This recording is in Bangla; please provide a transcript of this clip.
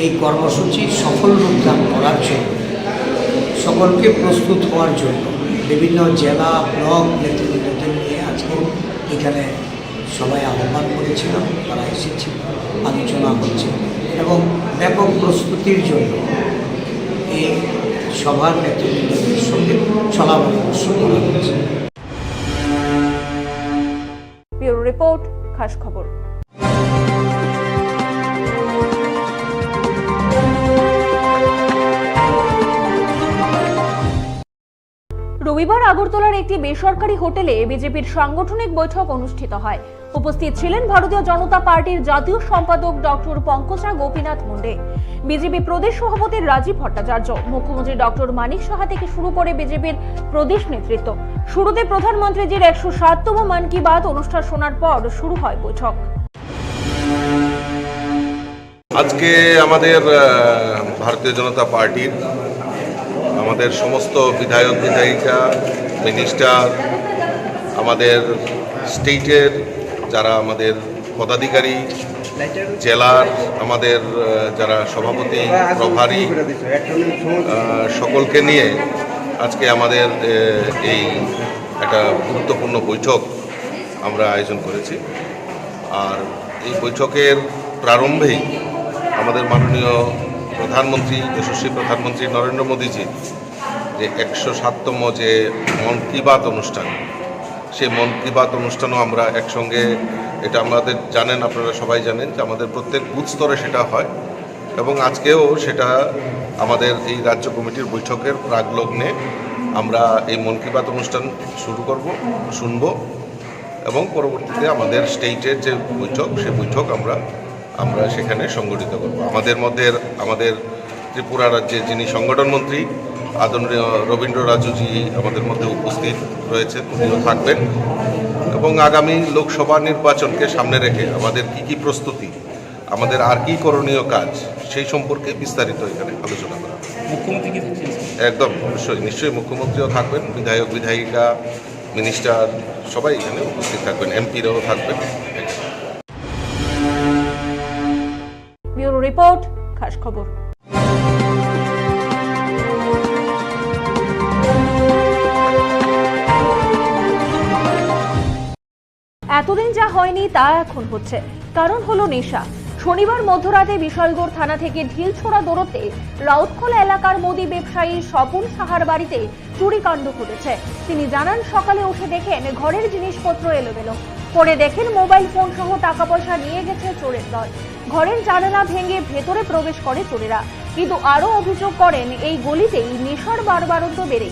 এই কর্মসূচি সফল রূপদান করার জন্য সকলকে প্রস্তুত হওয়ার জন্য বিভিন্ন জেলা ব্লক নেতৃবৃন্দদের নিয়ে আজকে এখানে সবাই আহ্বান করেছিলাম তারা এসেছে, আলোচনা হচ্ছে এবং ব্যাপক প্রস্তুতির জন্য এই সভার নেতৃবৃন্দদের সঙ্গে চলা পরামর্শ করা ব্যুরো রিপোর্ট, খাস খবর। রবিবার আগরতলার একটি বেসরকারি হোটেলে বিজেপির সাংগঠনিক বৈঠক অনুষ্ঠিত হয়। উপস্থিত ছিলেন ভারতীয় জনতা পার্টির জাতীয় সম্পাদক ডক্টর পঙ্কজা গোপীনাথ মুন্ডে। বিজেপি প্রদেশ সভাপতি রাজীব ভট্টাচার্য, মুখ্যমন্ত্রী ডক্টর মানিক সাহা থেকে শুরু করে বিজেপির প্রদেশ নেতৃত্ব। শুরুতে প্রধানমন্ত্রীজির একশো সাততম মান কি বাত অনুষ্ঠান শোনার পর শুরু হয় বৈঠক। আজকে আমাদের ভারতীয় জনতা পার্টির আমাদের সমস্ত বিধায়ক বিধায়িকা মিনিস্টার আমাদের স্টেটের যারা আমাদের পদাধিকারী, জেলার আমাদের যারা সভাপতি, প্রভারী সকলকে নিয়ে আজকে আমাদের এই একটা গুরুত্বপূর্ণ বৈঠক আমরা আয়োজন করেছি। আর এই বৈঠকের প্রারম্ভেই আমাদের মাননীয় প্রধানমন্ত্রী যশস্বী প্রধানমন্ত্রী নরেন্দ্র মোদীজি, যে একশো সাততম যে মন কি বাত অনুষ্ঠান, সেই মন কি বাত অনুষ্ঠানও আমরা একসঙ্গে, এটা আমাদের জানেন, আপনারা সবাই জানেন যে আমাদের প্রত্যেক বুথ স্তরে সেটা হয় এবং আজকেও সেটা আমাদের এই রাজ্য কমিটির বৈঠকের প্রাগলগ্নে আমরা এই মন কি বাত অনুষ্ঠান শুরু করব, শুনব এবং পরবর্তীতে আমাদের স্টেটের যে বৈঠক, সে বৈঠক আমরা আমরা সেখানে সংগঠিত করব। আমাদের মধ্যে আমাদের ত্রিপুরা রাজ্যের যিনি সংগঠন মন্ত্রী আদরণীয় রবীন্দ্র রাজুজি আমাদের মধ্যে উপস্থিত রয়েছেন উনিও থাকবেন। এবং আগামী লোকসভা নির্বাচনকে সামনে রেখে আমাদের কি কি প্রস্তুতি আমাদের আর কি করণীয় কাজ সেই সম্পর্কে বিস্তারিত এখানে আলোচনা করা। মুখ্যমন্ত্রী একদম অবশ্যই নিশ্চয়ই মুখ্যমন্ত্রীও থাকবেন বিধায়ক বিধায়িকা মিনিস্টার সবাই এখানে উপস্থিত থাকবেন এমপিরাও থাকবেন। রিপোর্ট, খাস খবর। এতদিন যা হয়নি তা এখন হচ্ছে। কারণ হলো নেশা। শনিবার মধ্যরাতে বিশালগড় থানা থেকে ঢিলছোড়া দৌড়তে রাউতখোলা এলাকার মোদি ব্যবসায়ী স্বপন সাহার বাড়িতে চুরিকাণ্ড ঘটেছে। তিনি জানান, সকালে উঠে দেখেন ঘরের জিনিসপত্র এলোমেলো। পরে দেখেন মোবাইল ফোন সহ টাকা পয়সা নিয়ে গেছে চোরের দল। ঘরের জানালা ভেঙে ভেতরে প্রবেশ করে চোরেরা। কিন্তু আরও অভিযোগ করেন, এই গলিতেই নেশার বারবারন্ত বেড়েই।